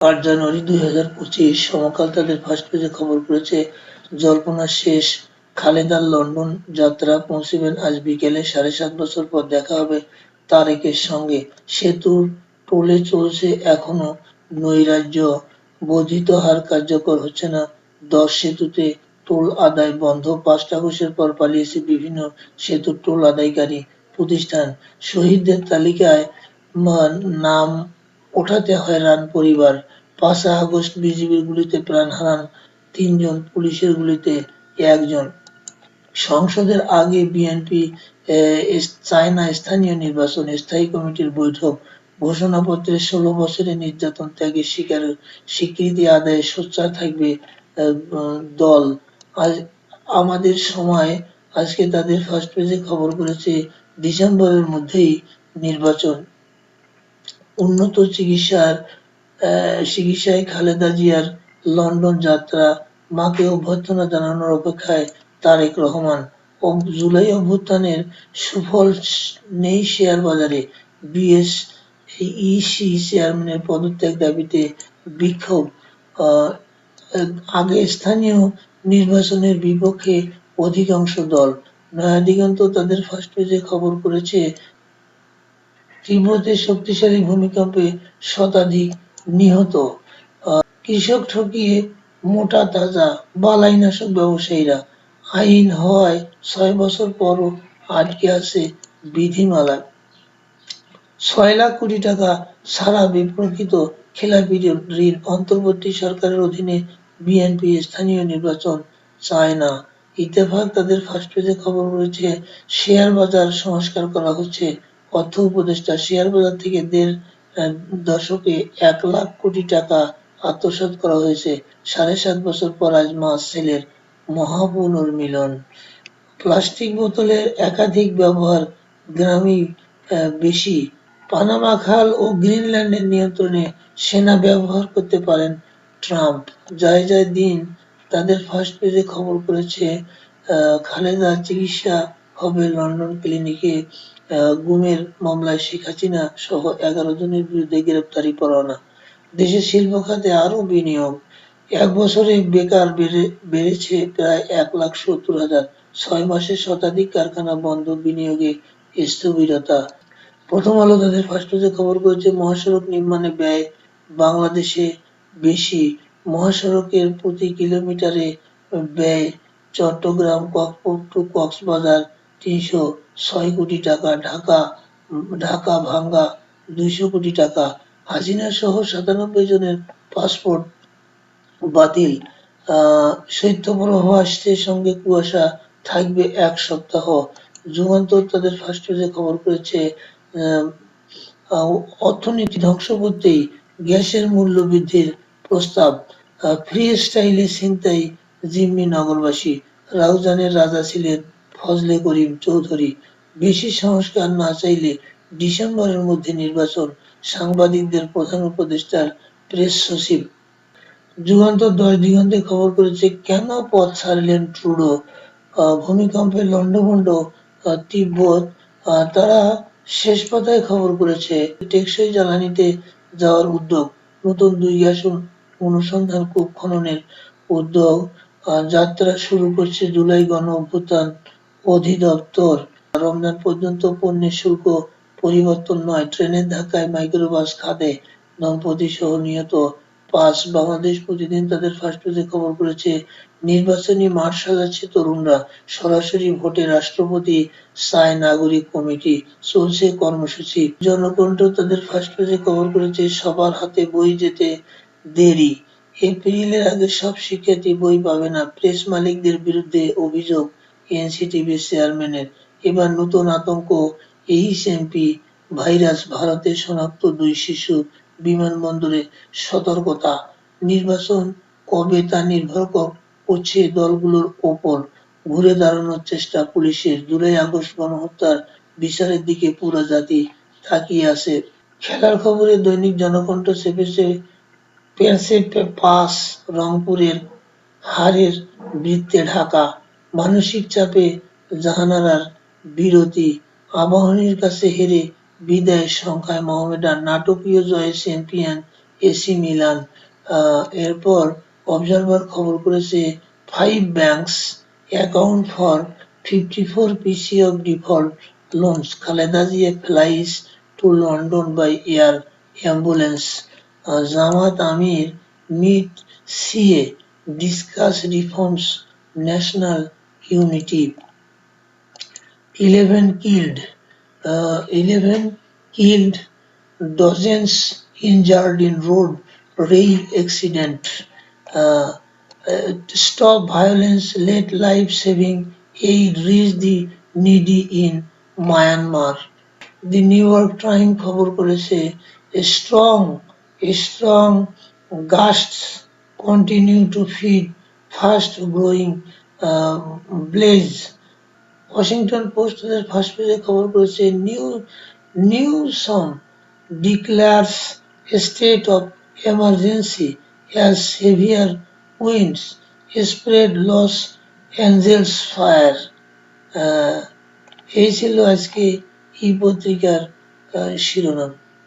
আট জানুয়ারি দুই হাজার পঁচিশ সমকাল তাদের ফার্স্ট পেজে খবর করেছে জল্পনা শেষ খালেদার লন্ডন যাত্রা পৌঁছবেন আজ বিকেলে সাড়ে সাত বছর পর দেখা হবে তারেকের সঙ্গে। সেতুর টোলে চলছে এখনও নৈরাজ্য বর্ধিত হার কার্যকর হচ্ছে না। দশ সেতুতে টোল আদায় বন্ধ পাঁচটা ঘোষের পর পালিয়েছে বিভিন্ন সেতুর টোল আদায়কারী প্রতিষ্ঠান। শহীদদের তালিকায় নাম ওঠাতে হয়রান পরিবার। পাঁচই আগস্ট বিজিবির গুলিতে প্রাণ হারান তিনজন, পুলিশের গুলিতে একজন। সংসদের আগে বিএনপি চায় না স্থানীয় নির্বাচন স্থায়ী কমিটির বৈঠক। ঘোষণাপত্রে ষোলো বছরের নির্যাতন ত্যাগের শিকার, স্বীকৃতি আদায়ে সোচ্চার থাকবে দল। আজ, আমাদের সময়, আজকে তাদের ফার্স্ট পেজে খবর করেছে, ডিসেম্বরের মধ্যেই নির্বাচন। উন্নত চিকিৎসার চিকিৎসায় খালেদা জিয়ার লন্ডন যাত্রা, মাকে অভ্যর্থনা জানানোর অপেক্ষায় তারেক রহমান। জুলাই অভ্যুত্থানের সুফল নেই শেয়ার বাজারে। বিএস ইসি চেয়ারম্যানের পদত্যাগ দাবিতে বিক্ষোভ। আগে স্থানীয় নির্বাচনের বিপক্ষে অধিকাংশ দল। নয়া দিগন্ত তাদের ফার্স্ট পেজে খবর করেছে তীব্রতে শক্তিশালী ভূমিকম্পে শতাধিক নিহত। কৃষক ঠকিয়ে মোটা তাজা বালাইনাশক ব্যবসায়ীরা আইন হওয়ায় ছয় বছর পরও আটকে আছে বিধিমালা। ছয় লাখ কোটি টাকা ছাড়া বিপ্রকৃত খেলাপি ঋণ অন্তর্বর্তী সরকারের অধীনে বিএনপি স্থানীয় নির্বাচন চায় না। ইত্তেফাক, তাদের ফার্স্ট পেজে খবর রয়েছে, শেয়ার বাজার সংস্কার করা হচ্ছে। অর্থ উপদেষ্টা শেয়ার বাজার থেকে দেড় দশকে এক লাখ কোটি টাকা আত্মসাৎ করা হয়েছে। সাড়ে সাত বছর পর আজ মাস সেলের মহাপুনর্মিলন। প্লাস্টিক বোতলের একাধিক ব্যবহার গ্রামে বেশি। পানামা খাল ও গ্রিনল্যান্ডের নিয়ন্ত্রণে সেনা ব্যবহার করতে পারেন ট্রাম্প। যায় যায় দিন তাদের ফার্স্ট পেজে খবর করেছে খালেদা চিকিৎসা হবে লন্ডন ক্লিনিকে। গুমের মামলায় শেখ হাসিনা সহ এগারো জনের বিরুদ্ধে গ্রেপ্তারি পরোয়ানা। দেশের শিল্প খাতে আরও বিনিয়োগ। এক বছরে বেকার বেড়ে, বেড়েছে প্রায় এক লাখ সত্তর হাজার। ছয় মাসে শতাধিক কারখানা বন্ধ, বিনিয়োগে স্থবিরতা। প্রথম আলো তাদের ফার্স্ট পেজে খবর করেছে, মহাসড়ক নির্মাণে ব্যয় বাংলাদেশে বেশি। মহাসড়কের প্রতি কিলোমিটারে ব্যয় চট্টগ্রাম টু কক্সবাজার তিনশো ছয় কোটি টাকা, ঢাকা ঢাকা ভাঙ্গা দুইশো কোটি টাকা। হাসিনা সহ সাতানব্বই জনের পাসপোর্ট বাতিল। শৈত্যপ্রবাহ আসছে, সঙ্গে কুয়াশা থাকবে এক সপ্তাহ। যুগান্তর তাদের ফার্স্ট পেজে খবর করেছে অর্থনীতি ধ্বংস করতেই গ্যাসের মূল্য বৃদ্ধির প্রস্তাব। ফ্রি স্টাইলে ছিনতাই জিম্মি নগরবাসী। রাউজানের রাজা ছিলেন ফজলে করিম চৌধুরী। বেশি সংস্কার না চাইলে ডিসেম্বরের মধ্যে নির্বাচন সাংবাদিকদের প্রধান উপদেষ্টার প্রেস সচিব। যুগান্তর দশ দিগন্তে খবর করেছে, কেন পথ ছাড়লেন ট্রুডো? ভূমিকম্পে লন্ডভন্ড তিব্বত তারা শেষ পাতায় খবর করেছে, টেকসই জ্বালানিতে যাওয়ার উদ্যোগ। নতুন দুই গ্যাস অনুসন্ধান কূপ খননের উদ্যোগ যাত্রা শুরু করছে জুলাই গণ অভ্যুত্থান অধিদপ্তর। রমজান পর্যন্ত পণ্যের শুল্ক পরিবর্তন নয়। ট্রেনের ধাক্কায় মাইক্রোবাস খাদে দম্পতি সহ নিহত পাঁচ বাংলাদেশ প্রতিদিন তাদের ফার্স্ট পেজে খবর করেছে, নির্বাচনী মাঠ সাজাচ্ছে তরুণরা। সরাসরি ভোটে রাষ্ট্রপতি চায় নাগরিক কমিটি চলছে কর্মসূচি। জনকণ্ঠ তাদের ফার্স্ট পেজে খবর করেছে, সবার হাতে বই যেতে দেরি। এপ্রিলের আগে সব শিক্ষার্থী বই পাবে না। প্রেস মালিকদের বিরুদ্ধে অভিযোগ। এনসিটিভি চেয়ারম্যানের এবার নতুন আতঙ্ক এইচএমপি ভাইরাস ভারতে শনাক্ত দুই শিশু বিমানবন্দরে সতর্কতা। নির্বাচন কবে তা নির্ভর করছে দলগুলোর ওপর। ঘুরে দাঁড়ানোর চেষ্টা পুলিশের। জুলাই আগস্ট গণহত্যার বিচারের দিকে পুরো জাতি তাকিয়ে আছে। খেলার খবরে দৈনিক জনকণ্ঠ চেপেছে পেন্সে পাস রংপুরের হারের বৃত্তে ঢাকা। মানসিক চাপে জাহানারার বিরতি। আবাহনীর কাছে হেরে বিদায় সংখ্যায় মোহামেডান নাটকীয় জয়ে চ্যাম্পিয়ন এসি মিলান। এরপর অবজারভার খবর করেছে five banks account for fifty four PC of default loans Khaleda Zia flies to London by air ambulance Jamaat Amir meet CA discuss reforms national Unity 11 killed, uh, 11 killed, dozens injured in road rail accident. Uh, uh, to stop violence, let life-saving aid reach the needy in Myanmar. The New York Times খবর করেছে strong, strong gusts continue to feed fast-growing uh, Blaze. Washington Post তাদের first পেজে খবর করেছে new Newsom declares state of emergency as severe winds spread Los Angeles fire এই ছিল আজকে এই পত্রিকার শিরোনাম